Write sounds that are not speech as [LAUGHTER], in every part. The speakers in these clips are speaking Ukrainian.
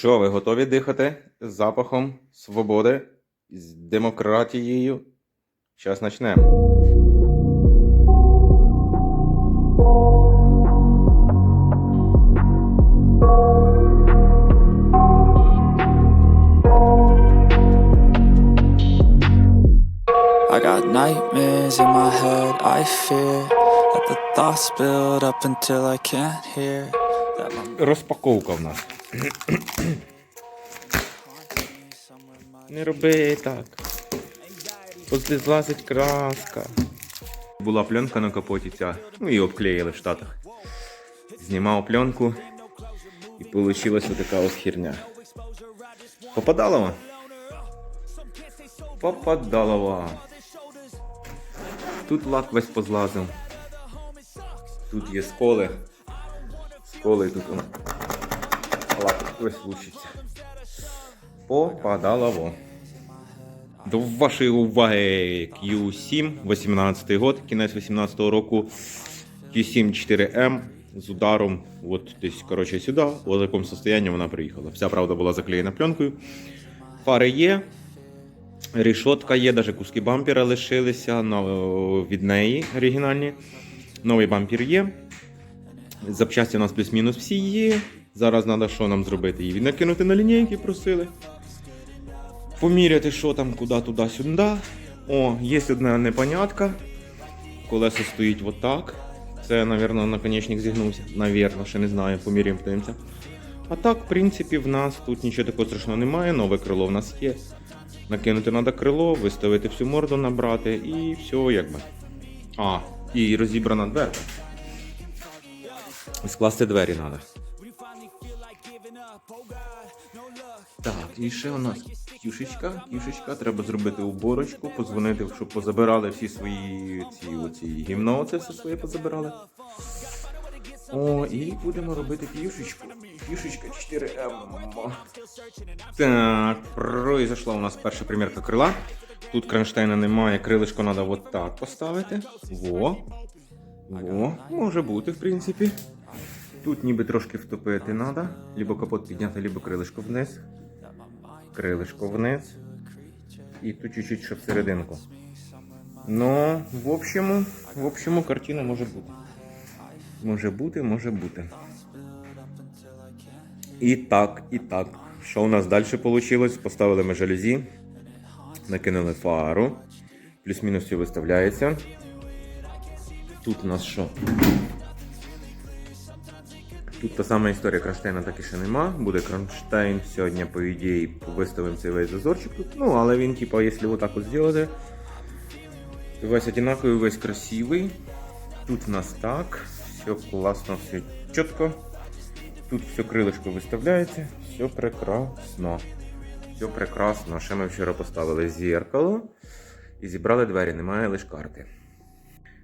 Що, ви готові дихати з запахом свободи, з демократією? Зараз почнемо. Nightmares in my head, I fear that the thoughts build up until I can't hear. Розпаковка в нас. Не роби так. Позлазить краска. Була пленка на капоті ця, ну і обклеїли в Штатах. Знімав пленку і вийшла така ось херня. Попадалова? Попадалова. Тут лак весь позлазив. Тут є сколи. Сколи тут Лак весь лучиться. Попадалово. До вашої уваги Q7, 18 год, кінець 18 року. Q7 4M з ударом, от десь, коротше, сюди, у такому состоянні вона приїхала. Вся правда була заклеєна пленкою. Фари є, рішотка є, навіть куски бампера лишилися від неї оригінальні. Новий бампер є. Запчасті у нас плюс-мінус всі є. Зараз треба що нам зробити? Її накинути на лінійки просили. Поміряти, що там, куди, туди, сюди. О, є одна непонятка. Колесо стоїть отак. Це, мабуть, наконечник зігнувся. Навірно, ще не знаю, поміряємо, подивимося. А так, в принципі, в нас тут нічого такого страшного немає. Нове крило в нас є. Накинути треба крило, виставити всю морду, набрати і все якби. А, і розібрана дверка. Скласти двері треба. Так, і ще у нас кішечка. Кішечка, треба зробити уборочку, позвонити, щоб позабирали всі свої ці оці гімно, це все своє позабирали. О, і будемо робити п'юшечку. П'юшечка 4М. Так, произошла у нас перша примірка крила. Тут кронштейна немає, крилишко треба от так поставити. Во. Во, може бути, в принципі. Тут ніби трошки втопити треба. Либо капот підняти, либо крилишко вниз. Крилишко вниз. І тут чуть-чуть ще всерединку. Ну, в общему, в общему, картина може бути. Може бути, може бути. І так, і так. Що у нас далі вийшло? Поставили ми жалюзі, накинули фару. Плюс-мінус все виставляється. Тут у нас що? Тут та сама історія кронштейна так і ще нема. Буде кронштейн сьогодні, по ідеї, виставимо цей весь зазорчик. Ну, але він, типа, якщо отак от зробити, весь одинаковий, весь красивий. Тут у нас так, все класно, все чітко. Тут все крилишко виставляється, все прекрасно. Все прекрасно. Ще ми вчора поставили зеркало і зібрали двері, немає лише карти.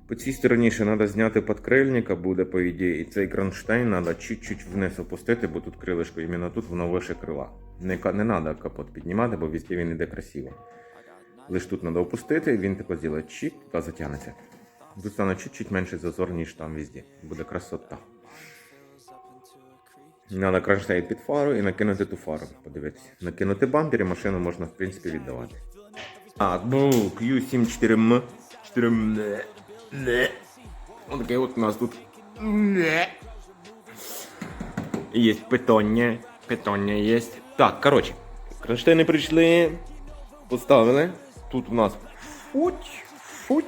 По цій стороні ще треба зняти підкрильника, буде, по ідеї, і цей кронштейн треба чуть-чуть вниз опустити, бо тут крилишко, іменно тут воно вище крила. Не, треба капот піднімати, бо везде він іде красиво. Лише тут треба опустити, він тако зробить чик та затягнеться. Тут стане чуть-чуть менший зазор, ніж там везде. Буде красота. Треба кронштейн під фару і накинути ту фару. Подивитися. Накинути бампер і машину можна, в принципі, віддавати. Так, бу, Q74M. 4M. Не. Ось таке от у нас тут. Не. Є питання. Питання є. Так, коротше. Кронштейни прийшли. Поставили. Тут у нас футь, футь,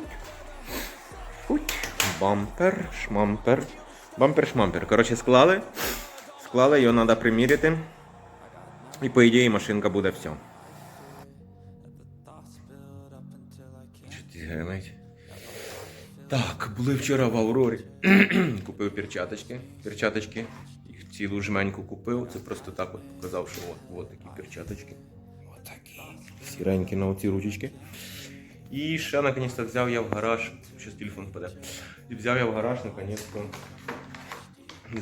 футь. Бампер, шмампер. Бампер, шмампер. Коротше, склали. Склали, його треба приміряти. І по ідеї машинка буде все. Чотири гривень. Так, були вчора в Аврорі. [CLEARS THROAT] купив перчаточки. Перчаточки. Їх цілу жменьку купив. Це просто так от показав, що от, от такі перчаточки. От такі. Сіренькі на оці ручечки. І ще наконець-то взяв я в гараж. Щас телефон впаде. І взяв я в гараж наконець-то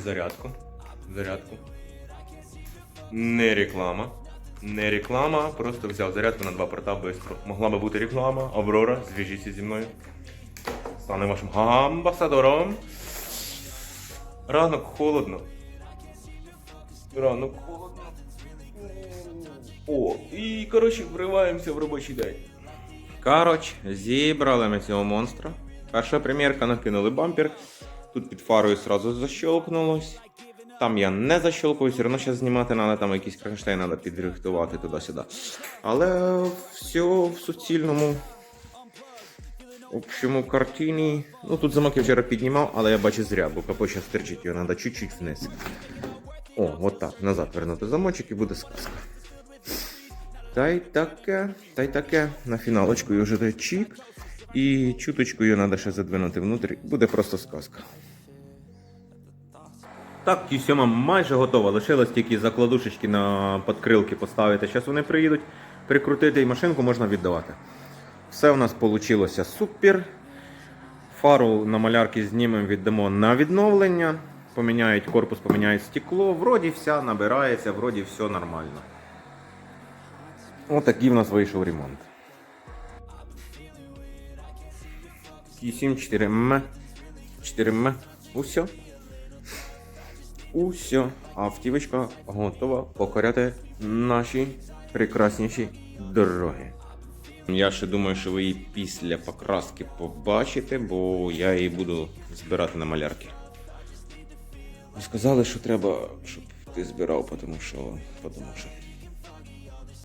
зарядку. Зарядку. Не реклама. Не реклама, просто взяв зарядку на два порта бистро. Могла би бути реклама. Аврора, зв'яжіться зі мною. Стане вашим амбасадором. Ранок холодно. Ранок холодно. О, і коротше вриваємося в робочий день. Коротше, зібрали ми цього монстра. Перша примірка, накинули бампер. Тут під фарою сразу защелкнулось. Там я не защелкую, все одно зараз знімати треба, там якийсь кронштейн треба підрихтувати туди-сюди. Але все в суцільному общому картині. Ну тут замок я вчора піднімав, але я бачу зря, бо капо зараз терчить, його треба чуть-чуть вниз. О, от так, назад вернути замочок і буде сказка. Та й таке, та й таке. На фіналочку його вже чік. І чуточку його треба ще задвинути внутрі. Буде просто сказка. Так, Q7 майже готова. Лишилось тільки закладушечки на подкрилки поставити. Зараз вони приїдуть, прикрутити і машинку можна віддавати. Все у нас вийшло супер. Фару на малярки знімемо, віддамо на відновлення. Поміняють корпус, поміняють стекло. Вроді все набирається, вроді все нормально. Отакий в нас вийшов ремонт. Q7 4М. 4М. Усьо. Усьо. Автівочка готова покоряти наші прекрасніші дороги. Я ще думаю, що ви її після покраски побачите, бо я її буду збирати на малярки. Сказали, що треба, щоб ти збирав, тому що, тому що